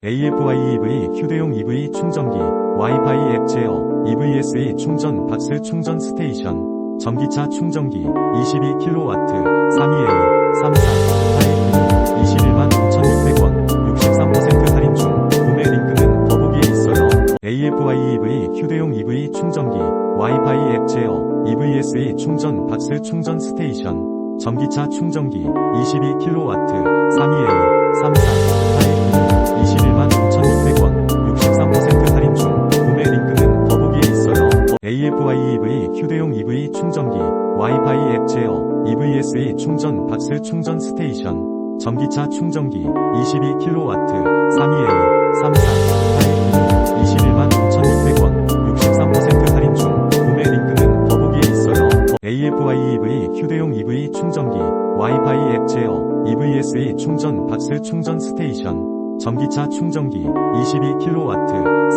AFY EV 휴대용 EV 충전기, 와이파이 앱 제어, EVSE 충전 박스 충전 스테이션, 전기차 충전기, 22kW, 32A, 34, 8 21만 5,600원, 63% 할인 중, 구매 링크는 더보기에 있어요. AFY EV 휴대용 EV 충전기, 와이파이 앱 제어, EVSE 충전 박스 충전 스테이션, 전기차 충전기, 22kW, 32A, AFY EV 휴대용 EV 충전기, 와이파이 앱 제어, EVSE 충전 박스 충전 스테이션, 전기차 충전기, 22kW, 32A, 34, 8 21만 5,600원, 63% 할인 중, 구매 링크는 더보기에 있어요. AFY EV 휴대용 EV 충전기, 와이파이 앱 제어, EVSE 충전 박스 충전 스테이션, 전기차 충전기, 22kW,